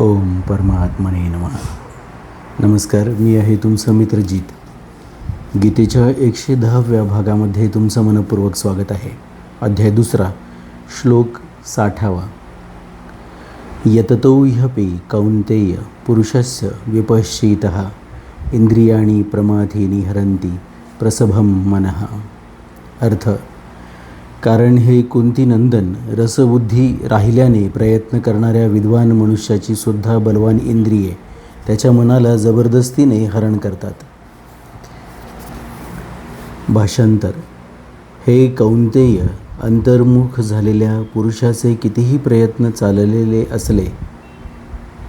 ओम परमात्मने नमः. नमस्कार मी आहे तुमचं मित्रजीत गीतेच्या एकशे दहाव्या भागामध्ये तुमचं मनपूर्वक स्वागत आहे. अध्याय दुसरा श्लोक साठावा. यततो ह्यपि कौंतेय पुरुषस्य विपश्चित इंद्रियाणी प्रमाथीनी हरंती प्रसभम मनः. अर्थ कारण हे कुंती नंदन रसबुद्धी राहिल्याने प्रयत्न करणाऱ्या विद्वान मनुष्याची सुद्धा बलवान इंद्रिये त्याच्या मनाला जबरदस्तीने हरण करतात. भाषांतर. हे कौंतेय अंतर्मुख झालेल्या पुरुषाचे कितीही प्रयत्न चाललेले असले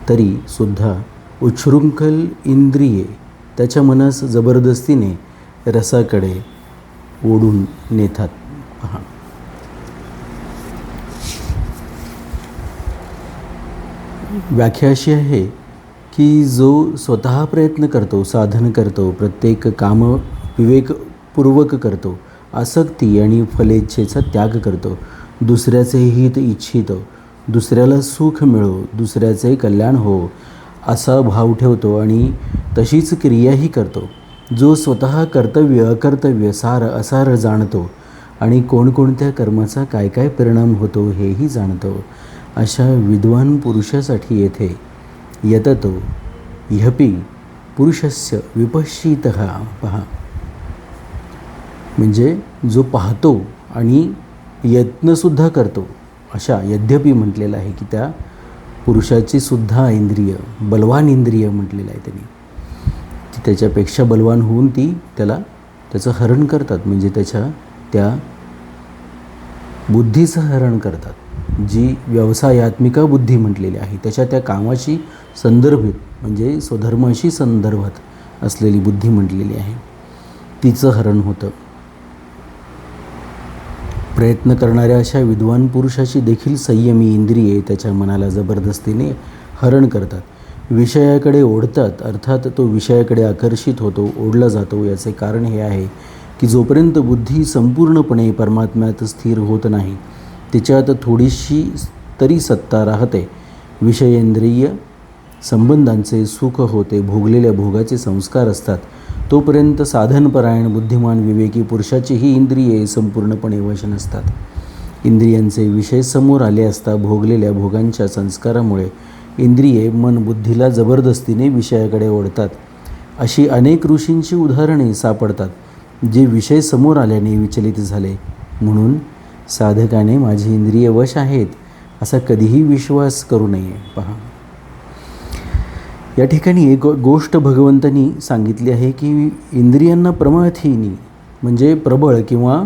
तरी सुद्धा उच्छृंखल इंद्रिये त्याच्या मनास जबरदस्तीने रसाकडे ओढून नेतात. पहा. व्याख्या अशी आहे की जो स्वतः प्रयत्न करतो साधन करतो प्रत्येक काम विवेकपूर्वक करतो आसक्ती आणि फलेच्छेचा त्याग करतो दुसऱ्याचे हित इच्छितो दुसऱ्याला सुख मिळो दुसऱ्याचे कल्याण हो असा भाव ठेवतो आणि तशीच क्रियाही करतो. जो स्वतः कर्तव्य अकर्तव्य सार असार जाणतो आणि कोणकोणत्या कर्माचा काय काय परिणाम होतो हेही जाणतो. अशा विद्वान पुरुषासाठी येथे यततो. ह्यपि पुरुषस्य विपश्चित पहा. म्हणजे जो पाहतो आणि यत्नसुद्धा करतो अशा यद्यपि म्हटलेलं आहे की त्या पुरुषाची सुद्धा इंद्रिय बलवान इंद्रिय म्हटलेलं आहे त्यांनी. ती त्याच्यापेक्षा बलवान होऊन ती त्याला त्याचं हरण करतात. म्हणजे त्याच्या त्या बुद्धीचं हरण करतात. जी व्यवसायात्मिका बुद्धी म्हटलेली आहे. त्याच्या त्या कामाशी संदर्भित म्हणजे स्वधर्माशी संदर्भात असलेली बुद्धी म्हटलेली आहे. तिचं हरण होतं. प्रयत्न करणाऱ्या अशा विद्वान पुरुषाची देखील संयमी इंद्रिये त्याच्या मनाला जबरदस्तीने हरण करतात. विषयाकडे ओढतात अर्थात तो विषयाकडे आकर्षित होतो ओढला जातो. याचे कारण हे आहे की जोपर्यंत बुद्धी संपूर्णपणे परमात्म्यात स्थिर होत नाही तिच्यात थोडीशी तरी सत्ता राहते. विषयेंद्रिय संबंधांचे सुख होते भोगलेल्या भोगाचे संस्कार असतात. तोपर्यंत साधनपरायण बुद्धिमान विवेकी पुरुषाचीही इंद्रिये संपूर्णपणे वशन असतात इंद्रियांचे विषय समोर आले असता भोगलेल्या भोगांच्या संस्कारामुळे इंद्रिये मन बुद्धीला जबरदस्तीने विषयाकडे ओढतात. अशी अनेक ऋषींची उदाहरणे सापडतात जे विषय समोर आल्याने विचलित झाले. म्हणून साधकाने माझी इंद्रिय वश आहेत असा कधीही विश्वास करू नये. पहा. या ठिकाणी एक गोष्ट भगवंतांनी सांगितली आहे की इंद्रियांना प्रमाथीनी म्हणजे प्रबळ किंवा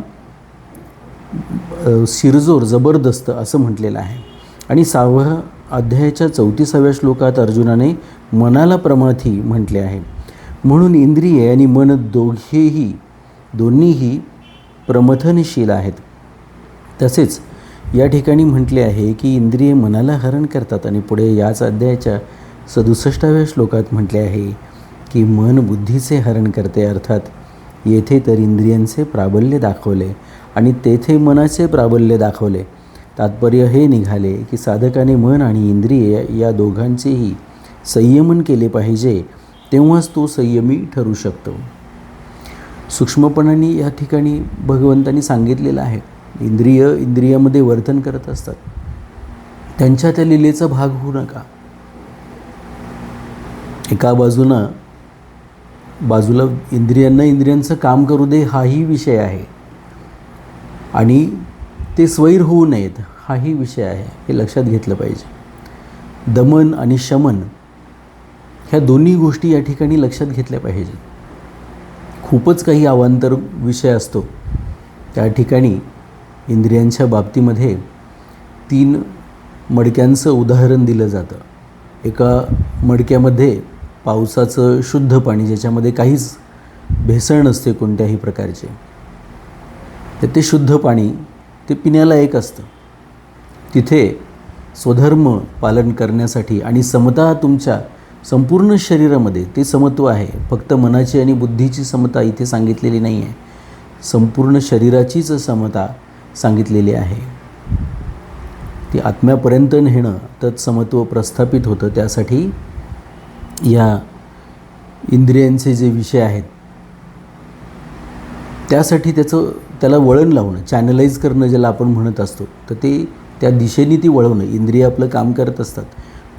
शिरजोर जबरदस्त असं म्हटलेलं आहे. आणि सहाव्या अध्यायाच्या चौतीसाव्या श्लोकात अर्जुनाने मनाला प्रमाथी म्हटले आहे. म्हणून इंद्रिये आणि मन दोघेही दोन्हीही प्रमथनशील आहेत. तसेच या ठिकाणी म्हटले आहे की इंद्रिये मनाला हरण करतात आणि पुढे याच अध्यायाच्या सदुसष्टाव्या श्लोकात म्हटले आहे की मन बुद्धीचे हरण करते अर्थात येथे तर इंद्रियांचे प्राबल्य दाखवले आणि तेथे मनाचे प्राबल्य दाखवले. तात्पर्य हे निघाले की साधकाने मन आणि इंद्रिय या दोघांचेही संयमन केले पाहिजे तेव्हाच तो संयमी ठरू शकतो. सूक्ष्मपणाने या ठिकाणी भगवंतांनी सांगितलेलं आहे इंद्रिय इंद्रियामध्ये वर्तन करत असतात. त्यांच्या त्या लिलेचा भाग होऊ नका. एका बाजूनं बाजूला इंद्रियांना इंद्रियांचं काम करू दे हाही विषय आहे. आणि ते स्वैर होऊ नयेत हाही विषय आहे हे लक्षात घेतलं पाहिजे. दमन आणि शमन ह्या दोन्ही गोष्टी या ठिकाणी लक्षात घेतल्या पाहिजेत. खूपच काही अवांतर विषय असतो. त्या ठिकाणी इंद्रियांच्या बाबतीमध्ये तीन मडक्यांचं उदाहरण दिलं जातं. एका मडक्यामध्ये पावसाचं शुद्ध पाणी ज्याच्यामध्ये काहीच भेसळ नसते कोणत्याही प्रकारचे तर ते शुद्ध पाणी ते पिण्याला एक असतं. तिथे स्वधर्म पालन करण्यासाठी आणि समता तुमच्या संपूर्ण शरीरामध्ये ते समत्व आहे. फक्त मनाची आणि बुद्धीची समता इथे सांगितलेली नाही आहे संपूर्ण शरीराचीच समता सांगितलेली आहे. ती आत्म्यापर्यंत नेणं तत्समत्व प्रस्थापित होतं. त्यासाठी या इंद्रियांचे जे विषय आहेत त्यासाठी त्याचं त्याला वळण लावणं चॅनलाइज करणं ज्याला आपण म्हणत असतो तर ते त्या दिशेने ती वळवणं. इंद्रिय आपलं काम करत असतात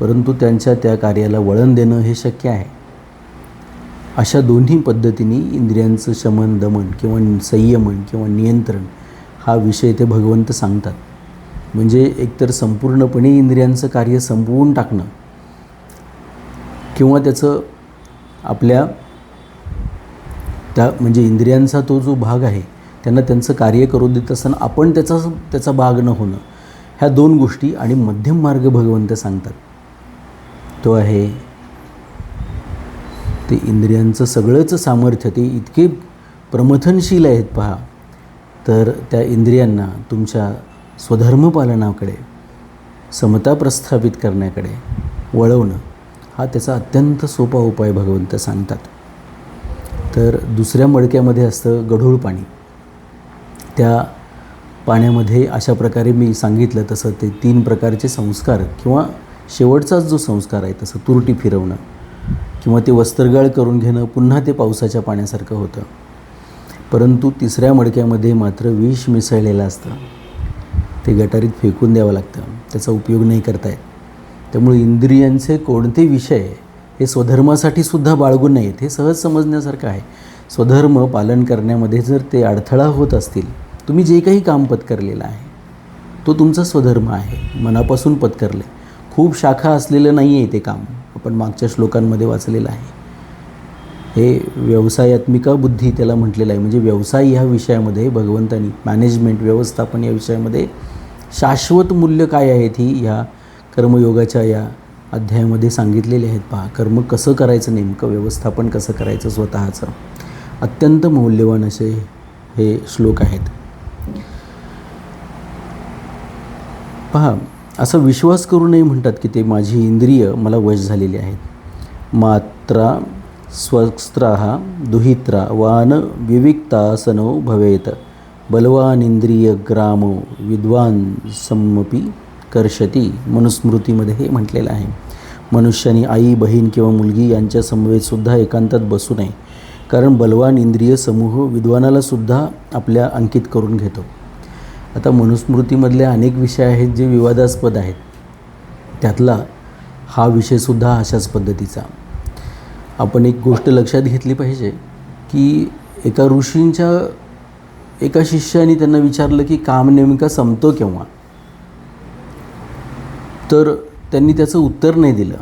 परंतु त्यांच्या त्या कार्याला वळण देणं हे शक्य आहे. अशा दोन्ही पद्धतीने इंद्रियांचं शमन दमन किंवा संयमन किंवा नियंत्रण हा विषय ते भगवंत सांगतात. म्हणजे एकतर संपूर्णपणे इंद्रियांचं कार्य संपवून टाकणं किंवा त्याचं आपल्या त्या म्हणजे इंद्रियांचा तो जो भाग आहे त्यांना त्यांचं कार्य करू देत असताना आपण त्याचा त्याचा भाग न होणं ह्या दोन गोष्टी आणि मध्यम मार्ग भगवंत सांगतात. तो आहे ते इंद्रियांचं सगळंच सामर्थ्य ते इतके प्रमथनशील आहेत पहा. तर त्या इंद्रियांना तुमच्या स्वधर्मपालनाकडे समता प्रस्थापित करण्याकडे वळवणं हा त्याचा अत्यंत सोपा उपाय भगवंत सांगतात. तर दुसऱ्या मडक्यामध्ये असतं गढूळ पाणी. त्या पाण्यामध्ये अशा प्रकारे मी सांगितलं तसं ते तीन प्रकारचे संस्कार किंवा शेवटचाच जो संस्कार आहे तसं तुरटी फिरवणं किंवा ते वस्त्रगाळ करून घेणं पुन्हा ते पावसाच्या पाण्यासारखं होतं. परंतु तिसऱ्या मडक्यामध्ये मात्र विष मिसळलेलं असतं. ते गटारीत फेकून द्यावं लागतं. त्याचा उपयोग नाही करता येत त्यामुळे इंद्रियांचे कोणते विषय हे स्वधर्मासाठी सुद्धा बाळगून नाहीत हे सहज समजण्यासारखं आहे. स्वधर्म पालन करण्यामध्ये जर ते अडथळा होत असतील तुम्ही जे काही काम पत्करलेलं आहे तो तुमचा स्वधर्म आहे. मनापासून पत्करले खूप शाखा असलेलं नाही आहे ते काम. आपण मागच्या श्लोकांमध्ये वाचलेलं आहे. हे व्यवसायात्मिका बुद्धी त्याला म्हटलेलं आहे. म्हणजे व्यवसाय ह्या विषयामध्ये भगवंतानी मॅनेजमेंट व्यवस्थापन या विषयामध्ये शाश्वत मूल्य काय आहेत ही ह्या कर्मयोगाच्या या अध्यायामध्ये सांगितलेले आहेत. पहा कर्म कसं करायचं नेमकं व्यवस्थापन कसं करायचं स्वतःचं? अत्यंत मौल्यवान असे हे श्लोक आहेत. पहा असा विश्वास करू नये म्हणतात की ते माझी इंद्रिय मला वश झालेली आहेत. मात्रा स्वस्त्रा दुहित्रा वान विविक्तासनो भवेत। बलवानिंद्रियग्रामो विद्वान सम्मपी कर्षती। मनुस्मृतीमध्ये हे म्हटलेलं आहे। मनुष्याने आई बहीण किंवा मुलगी यांच्या समवेतसुद्धा एकांतात बसू नये। कारण बलवान इंद्रिय समूह विद्वानालासुद्धा आपल्या अंकित करून घेतो। आता मनुस्मृतीमधले अनेक विषय आहेत जे विवादास्पद आहेत। त्यातला हा विषयसुद्धा अशाच पद्धतीचा। आपण एक गोष्ट लक्षात घेतली पाहिजे की एका ऋषींच्या एका शिष्याने त्यांना विचारलं की काम नेमका संपतो केव्हा? तर त्यांनी त्याचं उत्तर नाही दिलं.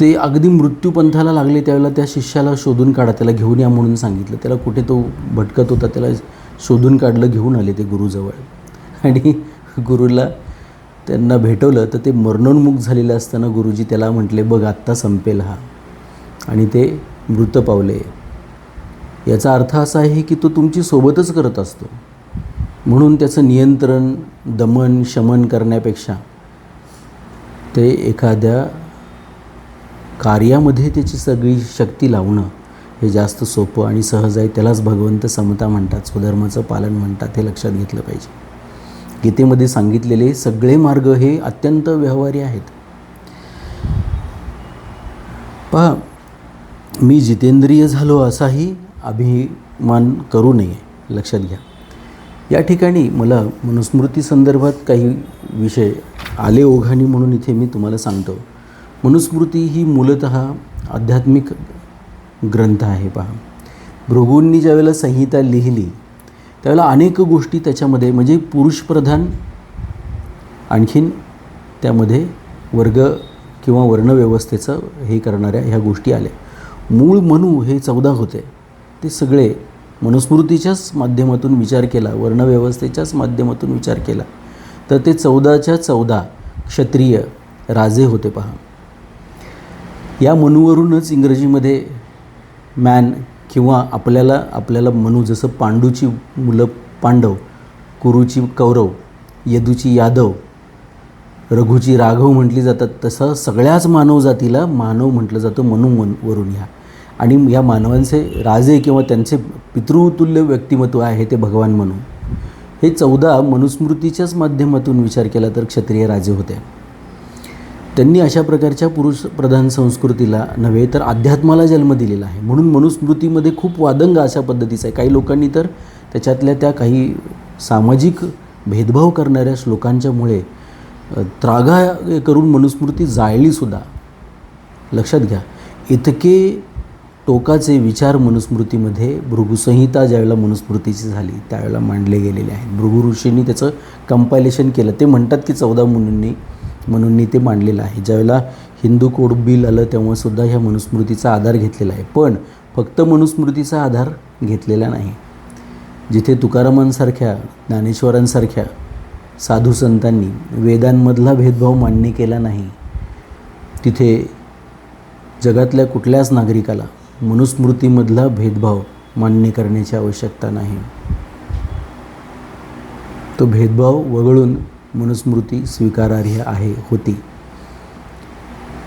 ते अगदी मृत्यूपंथाला लागले त्यावेळेला त्या शिष्याला शोधून काढा त्याला घेऊन या म्हणून सांगितलं. त्याला कुठे तो भटकत होता त्याला शोधून काढलं घेऊन आले ते गुरुजवळ. आणि गुरुला त्यांना भेटवलं तर ते मरणोन्मुख झालेलं असताना गुरुजी त्याला म्हटले बघ आत्ता संपेल हा. आणि ते मृत पावले. याचा अर्थ असा आहे की तो तुमची सोबतच करत असतो. म्हणून त्याचं नियंत्रण दमन शमन करण्यापेक्षा ते एखाद्या कार्यामध्ये त्याची सगळी शक्ती लावणं हे जास्त सोपं आणि सहज आहे. त्यालाच भगवंत समता म्हणतात स्वधर्माचं पालन म्हणतात हे लक्षात घेतलं पाहिजे. गीतेमध्ये सांगितलेले सगळे मार्ग हे अत्यंत व्यवहारी आहेत. पहा मी जितेंद्रिय झालो असाही अभिमान करू नये लक्षात घ्या. या ठिकाणी मला मनुस्मृती संदर्भात काही विषय आले ओघाणी म्हणून इथे मी तुम्हाला सांगतो. मनुस्मृती ही मूलत आध्यात्मिक ग्रंथ आहे पहा. भृगूंनी ज्यावेळेला संहिता लिहिली त्यावेळेला अनेक गोष्टी त्याच्यामध्ये म्हणजे पुरुषप्रधान आणखीन त्यामध्ये वर्ग किंवा वर्णव्यवस्थेचं हे करणाऱ्या ह्या गोष्टी आल्या. मूळ मनू हे चौदा होते. ते सगळे मनुस्मृतीच्याच माध्यमातून विचार केला वर्णव्यवस्थेच्याच माध्यमातून विचार केला. तर ते चौदाच्या चौदा क्षत्रिय राजे होते पहा. या मनूवरूनच इंग्रजीमध्ये मॅन किंवा आपल्याला आपल्याला मनू जसं पांडूची मुलं पांडव कुरूची कौरव यदूची यादव रघुची राघव म्हटली जातात तसं सगळ्याच मानव जातीला मानव म्हटलं जातं म्हणून मन वरून ह्या. आणि या मानवांचे राजे किंवा त्यांचे पितृतुल्य व्यक्तिमत्व आहे ते भगवान म्हणून. हे चौदा मनुस्मृतीच्याच माध्यमातून विचार केला तर क्षत्रिय राजे होते. त्यांनी अशा प्रकारच्या पुरुष प्रधान संस्कृतीला नव्हे तर अध्यात्माला जन्म दिलेला आहे. म्हणून मनुस्मृतीमध्ये खूप वादंग अशा पद्धतीचा आहे. काही लोकांनी तर त्याच्यातल्या त्या काही सामाजिक भेदभाव करणाऱ्या श्लोकांच्यामुळे त्रागा करून मनुस्मृती जाळलीसुद्धा लक्षात घ्या. इतके टोकाचे विचार मनुस्मृतीमध्ये भृगुसंहिता ज्यावेळेला मनुस्मृतीची झाली त्यावेळेला मांडले गेलेले आहेत. भृगु ऋषींनी त्याचं कंपायलेशन केलं. ते म्हणतात की चौदा मुनींनी म्हणून ते मांडलेलं आहे. ज्यावेळेला हिंदू कोड बिल आलं तेव्हासुद्धा ह्या मनुस्मृतीचा आधार घेतलेला आहे. पण फक्त मनुस्मृतीचा आधार घेतलेला नाही. जिथे तुकारामांसारख्या ज्ञानेश्वरांसारख्या साधू संतांनी वेदांमधला भेदभाव मान्य केला नाही तिथे जगातल्या कुठल्याच नागरिकाला मनुस्मृतीमधला भेदभाव मान्य करण्याची आवश्यकता नाही. तो भेदभाव वगळून मनुस्मृती स्वीकारार्ह आहे होती.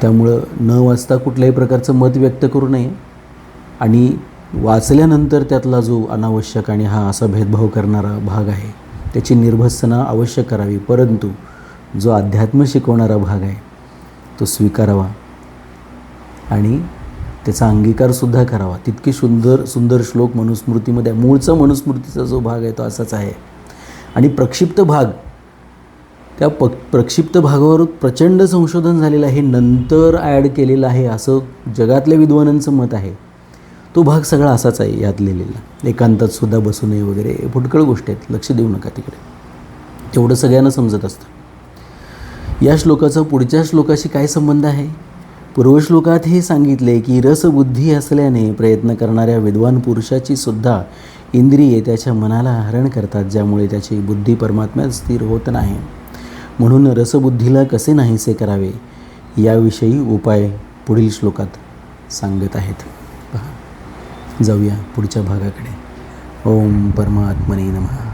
त्यामुळं न वाचता कुठल्याही प्रकारचं मत व्यक्त करू नये आणि वाचल्यानंतर त्यातला जो अनावश्यक आणि हा असा भेदभाव करणारा भाग आहे त्याची निर्भत्सना अवश्य करावी. परंतु जो अध्यात्म शिकवणारा भाग आहे तो स्वीकारावा आणि त्याचा अंगीकारसुद्धा करावा. तितके सुंदर सुंदर श्लोक मनुस्मृतीमध्ये आहे. मूळचा मनुस्मृतीचा जो भाग आहे तो असाच आहे. आणि प्रक्षिप्त भाग त्या प प्रक्षिप्त भागावर प्रचंड संशोधन झालेलं आहे नंतर ॲड केलेलं आहे असं जगातल्या विद्वानांचं मत आहे. तो भाग सगळा असाच आहे यात लिहिलेला. एकांतात सुद्धा बसू नये वगैरे फुटकळ गोष्टी आहेत. लक्ष देऊ नका तिकडे. तेवढं सगळ्यांना समजत असतं. या श्लोकाचा पुढच्या श्लोकाशी काय संबंध आहे? पूर्वश्लोकात हे सांगितले की रसबुद्धी असल्याने प्रयत्न करणाऱ्या विद्वान पुरुषाची सुद्धा इंद्रिये त्याच्या मनाला हरण करतात ज्यामुळे त्याची बुद्धी परमात्म्यात स्थिर होत नाही. म्हणून रसबुद्धीला कसे नाहीसे करावे? याविषयी उपाय पुढील श्लोकात सांगत आहेत. पहा जाऊया पुढच्या भागाकडे. ओम परमात्मने नमः.